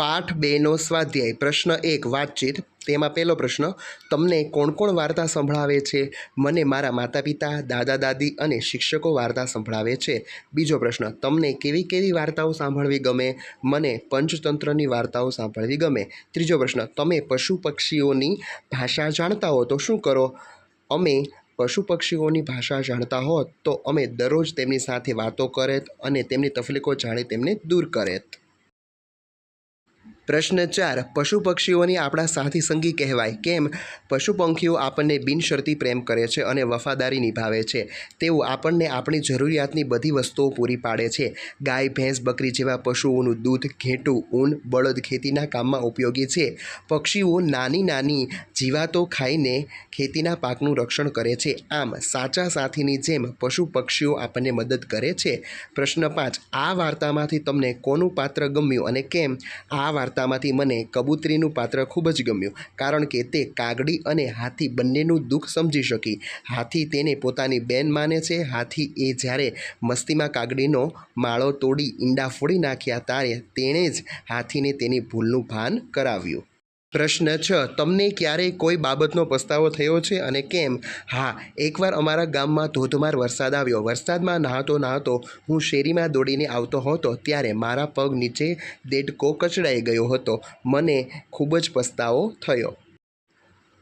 પાઠ બેનો સ્વાધ્યાય. પ્રશ્ન એક, વાતચીત. તેમાં પહેલો પ્રશ્ન, તમને કોણ કોણ વાર્તા સંભળાવે છે? મને મારા માતા પિતા દાદા, દાદી અને શિક્ષકો વાર્તા સંભળાવે છે. બીજો પ્રશ્ન, તમને કેવી કેવી વાર્તાઓ સાંભળવી ગમે? મને પંચતંત્રની વાર્તાઓ સાંભળવી ગમે. ત્રીજો પ્રશ્ન, તમે પશુ પક્ષીઓની ભાષા જાણતા હો તો શું કરો? અમે પશુ પક્ષીઓની ભાષા જાણતા હોત તો અમે દરરોજ તેમની સાથે વાતો કરેત અને તેમની તકલીફો જાણી તેમને દૂર કરેત. પ્રશ્ન ચાર, પશુ પક્ષીઓની આપણા સાથી સંગી કહેવાય. કેમ? પશુ પંખીઓ આપણને બિનશરતી પ્રેમ કરે છે અને વફાદારી નિભાવે છે. તેઓ આપણને આપણી જરૂરિયાતની બધી વસ્તુઓ પૂરી પાડે છે. ગાય, ભેંસ, બકરી જેવા પશુઓનું દૂધ, ઘેટું, ઊન, બળદ ખેતીના કામમાં ઉપયોગી છે. પક્ષીઓ નાની નાની જીવાતો ખાઈને ખેતીના પાકનું રક્ષણ કરે છે. આમ, સાચા સાથીની જેમ પશુ પક્ષીઓ આપણને મદદ કરે છે. પ્રશ્ન પાંચ, આ વાર્તામાંથી તમને કોનું પાત્ર ગમ્યું અને કેમ? આ વાર્તામાંથી મને કબૂતરીનું પાત્ર ખૂબ જ ગમ્યું, કારણ કે તે કાગડી અને હાથી બંનેનું દુઃખ સમજી શકી. હાથી તેને પોતાની બેન માને છે. હાથી એ જ્યારે મસ્તીમાં કાગડીનો માળો તોડી ઈંડા ફોડી નાખ્યા ત્યારે તેણે જ હાથીને તેની ભૂલનું ભાન કરાવ્યું. પ્રશ્ન છ, તમને ક્યારેય કોઈ બાબતનો પસ્તાવો થયો છે અને કેમ? હા, એકવાર અમારા ગામમાં ધોધમાર વરસાદ આવ્યો. વરસાદમાં નહાતો નહાતો હું શેરીમાં દોડીને આવતો હતો, ત્યારે મારા પગ નીચે દેડકો કચડાઈ ગયો હતો. મને ખૂબ જ પસ્તાવો થયો.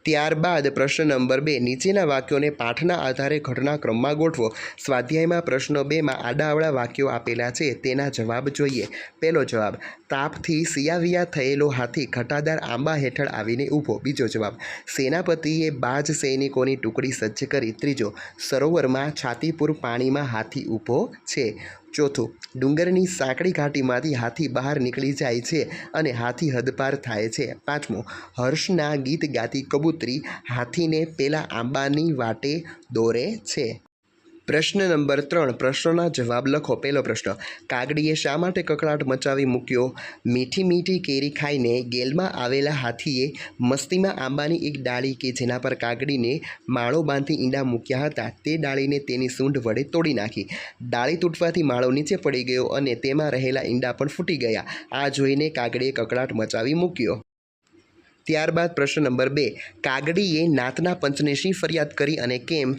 ત્યારબાદ પ્રશ્ન નંબર બે, નીચેના વાક્યોને પાઠના આધારે ઘટનાક્રમમાં ગોઠવો. સ્વાધ્યાયમાં પ્રશ્ન બેમાં આડાઅવળા વાક્યો આપેલા છે, તેના જવાબ જોઈએ. પહેલો જવાબ, તાપથી સિયાવિયા થયેલો હાથી ઘટાદાર આંબા હેઠળ આવીને ઊભો. બીજો જવાબ, સેનાપતિએ બાજ સૈનિકોની ટુકડી સજ્જ કરી. ત્રીજો, સરોવરમાં છાતીપુર પાણીમાં હાથી ઊભો છે. ચોથું, ડુંગરની સાંકડી ઘાટીમાંથી હાથી બહાર નીકળી જાય છે અને હાથી હદપાર થાય છે. પાંચમું, હર્ષના ગીત ગાતી કબૂતરી હાથીને પેલા આંબાની વાટે દોરે છે. પ્રશ્ન નંબર ત્રણ, પ્રશ્નોના જવાબ લખો. પહેલો પ્રશ્ન, કાગડીએ શા માટે કકળાટ મચાવી મૂક્યો? મીઠી મીઠી કેરી ખાઈને ગેલમાં આવેલા હાથીએ મસ્તીમાં આંબાની એક ડાળી કે જેના પર કાગડીને માળો બાંધી ઈંડા મૂક્યા હતા, તે ડાળીને તેની સૂંઢ વડે તોડી નાખી. ડાળી તૂટવાથી માળો નીચે પડી ગયો અને તેમાં રહેલા ઈંડા પણ ફૂટી ગયા. આ જોઈને કાગડીએ કકળાટ મચાવી મૂક્યો. ત્યારબાદ પ્રશ્ન નંબર બે, કાગડીએ નાતના પંચને શી ફરિયાદ કરી અને કેમ?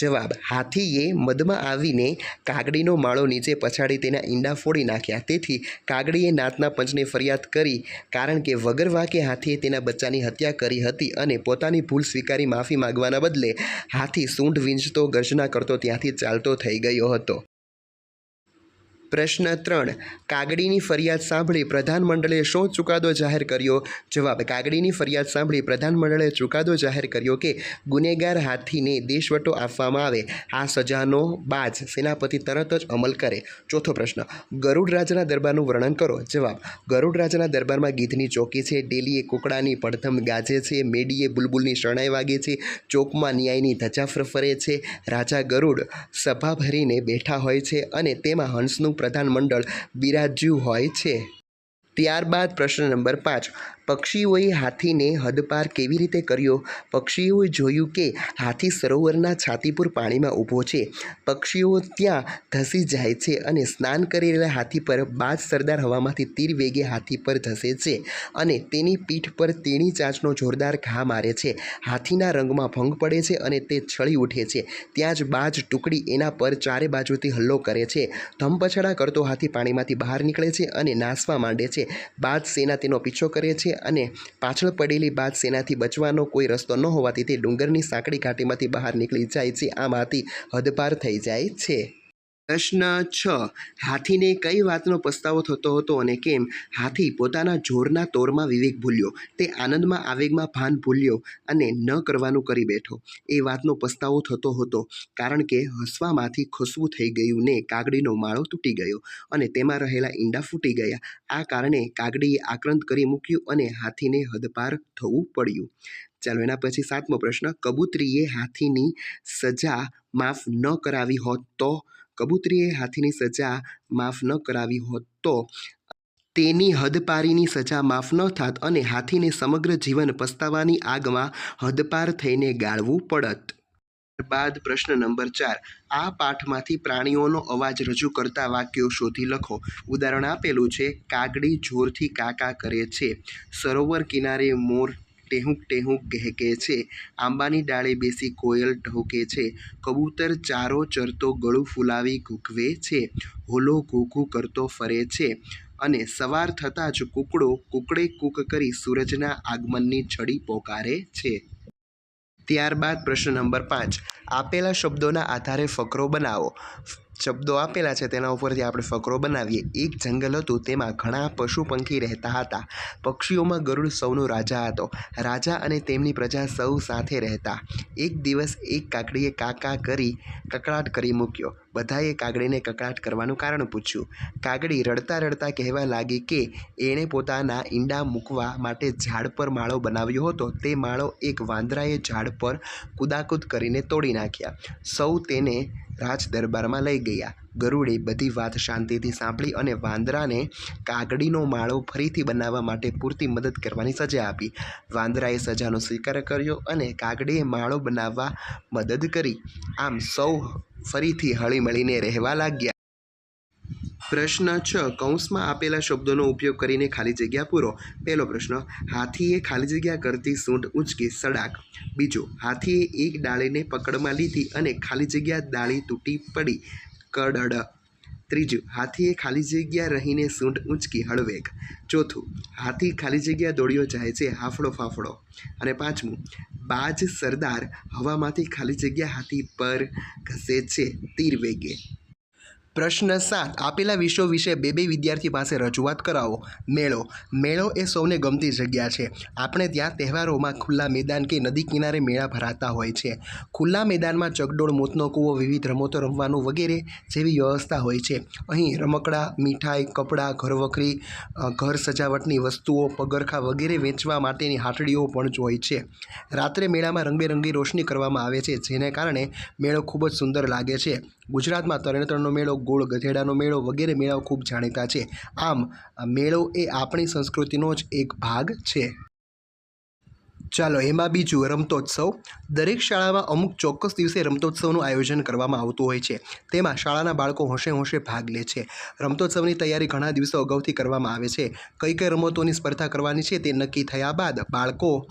જવાબ, હાથીએ મદમાં આવીને કાગડીનો માળો નીચે પછાડી તેના ઈંડા ફોડી નાખ્યા. તેથી કાગડીએ નાતના પંચને ફરિયાદ કરી, કારણ કે વગર વાકે હાથીએ તેના બચ્ચાની હત્યા કરી હતી અને પોતાની ભૂલ સ્વીકારી માફી માગવાના બદલે હાથી સૂંઢ વીંચતો ગર્જના કરતો ત્યાંથી ચાલતો થઈ ગયો હતો. પ્રશ્ન ત્રણ. કાગડીની ફરિયાદ સાંભળી પ્રધાનમંડળે શો ચુકાદો જાહેર કર્યો? જવાબ, કાગડીની ફરિયાદ સાંભળી પ્રધાનમંડળે ચુકાદો જાહેર કર્યો કે ગુનેગાર હાથીને દેશવટો આપવામાં આવે. આ સજાનો બાજ સેનાપતિ તરત જ અમલ કરે. ચોથો પ્રશ્ન, ગરુડ રાજાના દરબારનું વર્ણન કરો. જવાબ, ગરુડ રાજાના દરબારમાં ગીધની ચોકી છે, ડેલીએ કુકડાની પડધમ ગાજે છે, મેડીએ બુલબુલની શરણાઈ વાગે છે, ચોકમાં ન્યાયની ધજા ફરફરે છે. રાજા ગરુડ સભા ભરીને બેઠા હોય છે અને તેમાં હંસનું પ્રધાનમંડળ બિરાજ્યું હોય છે. ત્યારબાદ પ્રશ્ન નંબર પાંચ. પક્ષીઓએ હાથીને હદપાર કેવી રીતે કર્યો? પક્ષીઓએ જોયું કે હાથી સરોવરના છાતીપુર પાણીમાં ઊભો છે. પક્ષીઓ ત્યાં ધસી જાય છે અને સ્નાન કરી રહેલા હાથી પર બાજ સરદાર હવામાંથી તીર વેગે હાથી પર ધસે છે અને તેની પીઠ પર તેણી ચાંચનો જોરદાર ઘા મારે છે. હાથીના રંગમાં ભંગ પડે છે અને તે છળી ઉઠે છે. ત્યાં જ બાજ ટુકડી એના પર ચારે બાજુથી હલ્લો કરે છે. ધમપછાડા કરતો હાથી પાણીમાંથી બહાર નીકળે છે અને નાસવા માંડે છે. બાજ સેના તેનો પીછો કરે છે અને પાછળ પડેલી બાદ સેનાથી બચવાનો કોઈ રસ્તો ન હોવાથી તે ડુંગરની સાંકડી ઘાટીમાંથી બહાર નીકળી જાય છે. આમ હાથી હદપાર થઈ જાય છે. પ્રશ્ન છ. હાથીને કઈ વાતનો પસ્તાવો થતો હતો અને કેમ? હાથી પોતાના જોરના તોરમાં વિવેક ભૂલ્યો. તે આનંદમાં, આવેગમાં ભાન ભૂલ્યો અને ન કરવાનું કરી બેઠો. એ વાતનો પસ્તાવો થતો હતો કારણ કે હસવામાંથી ખસવું થઈ ગયું ને કાગડીનો માળો તૂટી ગયો અને તેમાં રહેલા ઈંડા ફૂટી ગયા. આ કારણે કાગડીએ આક્રંત કરી મૂક્યું અને હાથીને હદપાર થવું પડ્યું. ચાલો, એના પછી સાતમો પ્રશ્ન. કબૂતરીએ હાથીની સજા માફ ન કરાવી હોત તો? કબૂતરીએ હાથીની સજા માફ ન કરાવી હોત તો તેની હદપારીની સજા માફ ન થાત અને હાથીને સમગ્ર જીવન પસ્તાવાની આગમાં હદપાર થઈને ગાળવું પડત. બાદ પ્રશ્ન નંબર ચાર. આ પાઠમાંથી પ્રાણીઓનો અવાજ રજૂ કરતા વાક્યો શોધી લખો. ઉદાહરણ આપેલું છે, કાગડી જોરથી કાકા કરે છે. સરોવર કિનારે મોર ટેહુક ટેહુંક કહેકે છે. આંબાની ડાળે બેસી કોયલ ઢોકે છે. કબૂતર ચારો ચરતો ગળું ફૂલાવી ઘૂકવે છે. હોલો ઘૂઘું કરતો ફરે છે. અને સવાર થતાં જ કૂકડો કૂકડે કૂક કરી સૂરજના આગમનની છડી પોકારે છે. ત્યારબાદ પ્રશ્ન નંબર પાંચ. આપેલા શબ્દોના આધારે ફકરો બનાવો. શબ્દો આપેલા છે તેના ઉપરથી આપણે ફકરો બનાવીએ. એક જંગલ હતું તેમાં ઘણા પશુ પંખી રહેતા હતા. પક્ષીઓમાં ગરુડ સૌનો રાજા હતો. રાજા અને તેમની પ્રજા સૌ સાથે રહેતા. એક દિવસ એક કાકડીએ કાકા કરી કકળાટ કરી મૂક્યો. બધાએ કાગડીને કકળાટ કરવાનું કારણ પૂછ્યું. કાગડી રડતા રડતા કહેવા લાગી કે એણે પોતાના ઈંડા મૂકવા માટે ઝાડ પર માળો બનાવ્યો હતો. તે માળો એક વાંદરાએ ઝાડ પર કુદાકુદ કરીને તોડી નાખ્યા. સૌ તેને રાજ દરબારમાં લઈ ગયા. ગરુડે બધી વાત શાંતિથી સાંભળી અને વાંદરાને કાગડીનો માળો ફરીથી બનાવવા માટે પૂરતી મદદ કરવાની સજા આપી. વાંદરાએ સજાનો સ્વીકાર કર્યો અને કાગડીએ માળો બનાવવા મદદ કરી. આમ સૌ ફરીથી હળીમળીને રહેવા લાગ્યા. પ્રશ્ન છ. કૌંસમાં આપેલા શબ્દોનો ઉપયોગ કરીને ખાલી જગ્યા પૂરો. પહેલો પ્રશ્ન, હાથીએ ખાલી જગ્યા કરતી સૂંઢ ઊંચકી, સડાક. બીજો, હાથીએ એક ડાળીને પકડમાં લીધી અને ખાલી જગ્યા ડાળી તૂટી પડી. કડડ. ત્રીજું, હાથીએ ખાલી જગ્યા રહીને સૂંઢ ઊંચકી હળવેક ચોથું, હાથી ખાલી જગ્યા દોડ્યો જાય છે હાફળો ફાફડો. અને પાંચમું, બાજ સરદાર હવામાંથી ખાલી જગ્યા હાથી પર ઘસે છે, તીર વેગે. પ્રશ્ન સાત. આપેલા વિષયો વિશે બે બે વિદ્યાર્થી પાસે રજૂઆત કરાવો. મેળો. મેળો એ સૌને ગમતી જગ્યા છે. આપણે ત્યાં તહેવારોમાં ખુલ્લા મેદાન કે નદી કિનારે મેળા ભરાતા હોય છે. ખુલ્લા મેદાનમાં ચગડોળ મોતનો કૂવો, વિવિધ રમતો રમવાનું વગેરે જેવી વ્યવસ્થા હોય છે. અહીં રમકડા, મીઠાઈ, કપડાં, ઘરવખરી ઘર સજાવટની વસ્તુઓ, પગરખાં વગેરે વેચવા માટેની હાટડીઓ પણ જ હોય છે. રાત્રે મેળામાં રંગબેરંગી રોશની કરવામાં આવે છે, જેને કારણે મેળો ખૂબ જ સુંદર લાગે છે. ગુજરાતમાં તરણેતરનો મેળો, ગોળ ગધેડાનો મેળો વગેરે મેળાઓ ખૂબ જાણીતા છે. આમ, મેળો એ આપણી સંસ્કૃતિનો જ એક ભાગ છે. ચાલો, એમાં બીજું રમતોત્સવ. દરેક શાળામાં અમુક ચોક્કસ દિવસે રમતોત્સવનું આયોજન કરવામાં આવતું હોય છે. તેમાં શાળાના બાળકો હોંશે હોંશે ભાગ લે છે. રમતોત્સવની તૈયારી ઘણા દિવસો અગાઉથી કરવામાં આવે છે. કઈ કઈ રમતોની સ્પર્ધા કરવાની છે તે નક્કી થયા બાદ બાળકો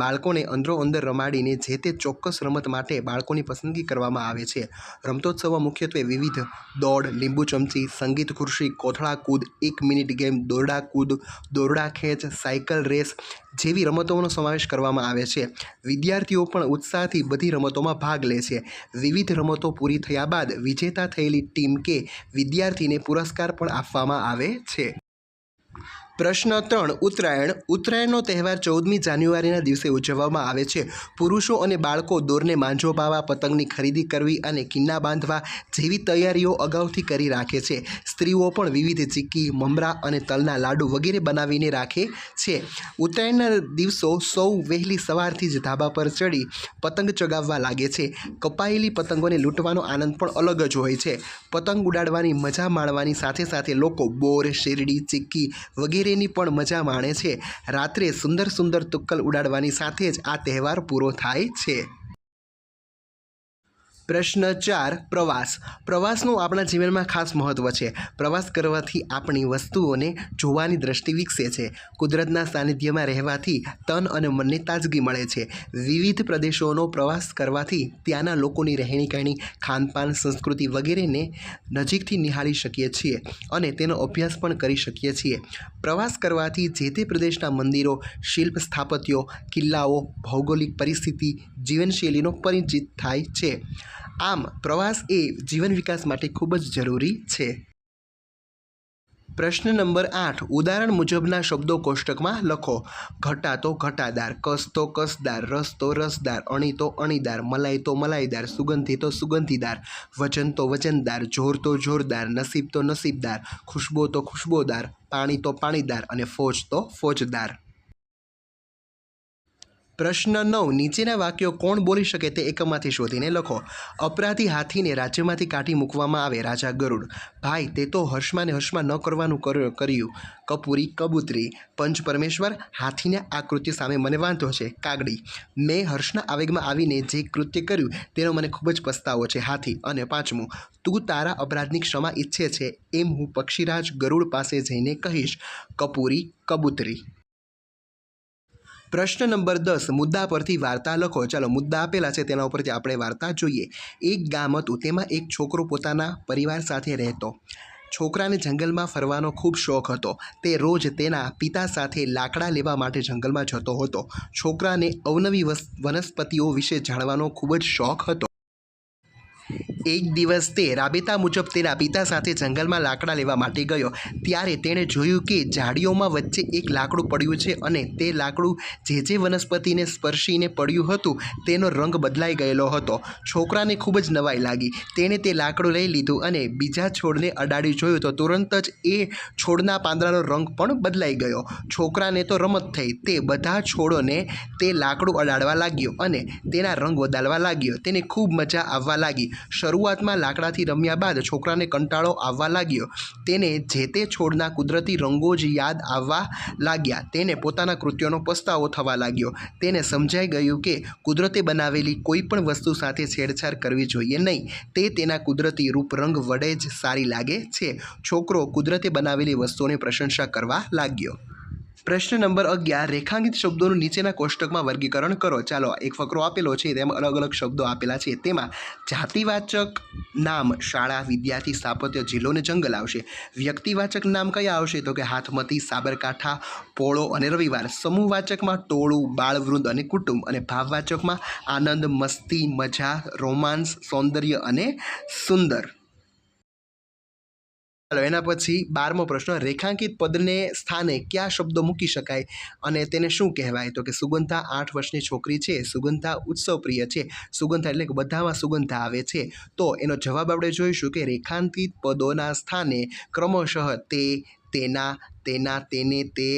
બાળકોને અંદરો અંદર રમાડીને જે તે ચોક્કસ રમત માટે બાળકોની પસંદગી કરવામાં આવે છે. રમતોત્સવમાં મુખ્યત્વે વિવિધ દોડ, લીંબુ ચમચી, સંગીત ખુરશી, કોથળા કૂદ, એક મિનિટ ગેમ, દોરડા કૂદ, દોરડા ખેંચ, સાયકલ રેસ જેવી રમતોનો સમાવેશ કરવામાં આવે છે. વિદ્યાર્થીઓ પણ ઉત્સાહથી બધી રમતોમાં ભાગ લે છે. વિવિધ રમતો પૂરી થયા બાદ વિજેતા થયેલી ટીમ કે વિદ્યાર્થીને પુરસ્કાર પણ આપવામાં આવે છે. પ્રશ્ન ત્રણ, ઉત્તરાયણ. ઉત્તરાયણનો તહેવાર ચૌદમી જાન્યુઆરીના દિવસે ઉજવવામાં આવે છે. પુરુષો અને બાળકો દોરને માંજો પાવા પતંગની ખરીદી કરવી અને કિન્ના બાંધવા જેવી તૈયારીઓ અગાઉથી કરી રાખે છે. સ્ત્રીઓ પણ વિવિધ ચીક્કી મમરા અને તલના લાડુ વગેરે બનાવીને રાખે છે. ઉત્તરાયણના દિવસો સૌ વહેલી સવારથી જ ધાબા પર ચડી પતંગ ચગાવવા લાગે છે. કપાયેલી પતંગોને લૂંટવાનો આનંદ પણ અલગ જ હોય છે. પતંગ ઉડાડવાની, મજા માણવાની સાથે સાથે લોકો બોર, શેરડી ચીક્કી વગેરેની પણ મજા માણે છે. રાત્રે સુંદર સુંદર તુક્કલ ઉડાડવાની સાથે જ આ તહેવાર પૂરો થાય છે. પ્રશ્ન ચાર, પ્રવાસ. પ્રવાસનું આપણા જીવનમાં ખાસ મહત્ત્વ છે. પ્રવાસ કરવાથી આપણી વસ્તુઓને જોવાની દ્રષ્ટિ વિકસે છે. કુદરતના સાનિધ્યમાં રહેવાથી તન અને મનને તાજગી મળે છે. વિવિધ પ્રદેશોનો પ્રવાસ કરવાથી ત્યાંના લોકોની રહેણીકરણી ખાનપાન, સંસ્કૃતિ વગેરેને નજીકથી નિહાળી શકીએ છીએ અને તેનો અભ્યાસ પણ કરી શકીએ છીએ. પ્રવાસ કરવાથી જે તે પ્રદેશના મંદિરો, શિલ્પ સ્થાપત્યો, કિલ્લાઓ, ભૌગોલિક પરિસ્થિતિ જીવનશૈલીનો પરિચિત થાય છે. આમ, પ્રવાસ એ જીવન વિકાસ માટે ખૂબ જ જરૂરી છે. પ્રશ્ન નંબર આઠ. ઉદાહરણ મુજબના શબ્દો કોષ્ટકમાં લખો. ઘટા તો ઘટાદાર, કસ તો કસદાર, રસ તો રસદાર, અણી તો અણીદાર, મલાઈ તો મલાઈદાર, સુગંધી તો સુગંધીદાર, વજન તો વજનદાર, જોર તો જોરદાર, નસીબ તો નસીબદાર, ખુશ્બો તો ખુશ્બોદાર, પાણી તો પાણીદાર અને ફોજ તો ફોજદાર. પ્રશ્ન નવ, નીચેના વાક્યો કોણ બોલી શકે તે એકમમાંથી શોધીને લખો. અપરાધી હાથીને રાજ્યમાંથી કાઢી મૂકવામાં આવે રાજા ગરુડ. ભાઈ, તે તો હર્ષમાં હર્ષમાં ન કરવાનું કર- કર્યું. કપૂરી, કબૂતરી, પંચ પરમેશ્વર, હાથીને આ કૃત્ય સામે મને વાંધો છે, કાગડી. મેં હર્ષના આવેગમાં આવીને જે કૃત્ય કર્યું તેનો મને ખૂબ જ પસ્તાવો છે, હાથી. અને પાંચમું, તું તારા અપરાધની ક્ષમા ઈચ્છે છે એમ હું પક્ષીરાજ ગરુડ પાસે જઈને કહીશ. કપૂરી, કબૂતરી. પ્રશ્ન નંબર દસ, મુદ્દા પરથી વાર્તા લખો. ચાલો, મુદ્દા આપેલા છે, તેના ઉપરથી આપણે વાર્તા જોઈએ. એક ગામ હતું, તેમાં એક છોકરો પોતાના પરિવાર સાથે રહેતો. છોકરાને જંગલમાં ફરવાનો ખૂબ શોખ હતો. તે રોજ તેના પિતા સાથે લાકડા લેવા માટે જંગલમાં જતો હતો. છોકરાને અવનવી વનસ્પતિઓ વિશે જાણવાનો ખૂબ જ શોખ હતો. એક દિવસ તે રાબેતા મુજબ તેના પિતા સાથે જંગલમાં લાકડા લેવા માટે ગયો. ત્યારે તેણે જોયું કે ઝાડીઓમાં વચ્ચે એક લાકડું પડ્યું છે અને તે લાકડું જે જે વનસ્પતિને સ્પર્શીને પડ્યું હતું તેનો રંગ બદલાઈ ગયેલો હતો. છોકરાને ખૂબ જ નવાઈ લાગી. તેણે તે લાકડું લઈ લીધું અને બીજા છોડને અડાડી જોયું તો તુરંત જ એ છોડના પાંદડાનો રંગ પણ બદલાઈ ગયો. છોકરાને તો રમત થઈ. તે બધા છોડોને તે લાકડું અડાડવા લાગ્યો અને તેના રંગ બદલવા લાગ્યો. તેને ખૂબ મજા આવવા લાગી. શરૂઆતમાં લાકડાથી રમ્યા બાદ છોકરાને કંટાળો આવવા લાગ્યો. તેને જે તે છોડના કુદરતી રંગો જ યાદ આવવા લાગ્યા. તેને પોતાના કૃત્યોનો પસ્તાવો થવા લાગ્યો. તેને સમજાઈ ગયું કે કુદરતે બનાવેલી કોઈ પણ વસ્તુ સાથે છેડછાડ કરવી જોઈએ નહીં. તે તેના કુદરતી રૂપ રંગ વડે જ સારી લાગે છે. છોકરો કુદરતે બનાવેલી વસ્તુઓની પ્રશંસા કરવા લાગ્યો. પ્રશ્ન નંબર અગિયાર, રેખાંકિત શબ્દોનું નીચેના કોષ્ટકમાં વર્ગીકરણ કરો. ચાલો, એક ફકરો આપેલો છે, તેમાં અલગ અલગ શબ્દો આપેલા છે. તેમાં જાતિવાચક નામ શાળા, વિદ્યાર્થી, સ્થાપત્ય, જિલ્લો અને જંગલ આવશે. વ્યક્તિવાચક નામ કયા આવશે? તો કે હાથમતી, સાબરકાંઠા, પોળો અને રવિવાર. સમૂહવાચકમાં ટોળું, બાળવૃંદ અને કુટુંબ. અને ભાવવાચકમાં આનંદ, મસ્તી, મજા રોમાન્સ સૌંદર્ય અને સુંદર. ચાલો, એના પછી બારમો પ્રશ્ન, રેખાંકિત પદને સ્થાને કયા શબ્દો મૂકી શકાય અને તેને શું કહેવાય? તો કે સુગંધા આઠ વર્ષની છોકરી છે, સુગંધા ઉત્સવપ્રિય છે. સુગંધા એટલે કે બધામાં સુગંધા આવે છે. તો એનો જવાબ આપણે જોઈશું કે રેખાંકિત પદોના સ્થાને ક્રમશઃ તે, તેના તેના, તેને, તે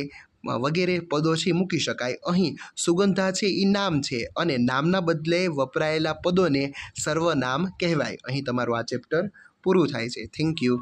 વગેરે પદો છે મૂકી શકાય. અહીં સુગંધા છે એ નામ છે અને નામના બદલે વપરાયેલા પદોને સર્વનામ કહેવાય. અહીં તમારું આ ચેપ્ટર પૂરું થાય છે. Thank you.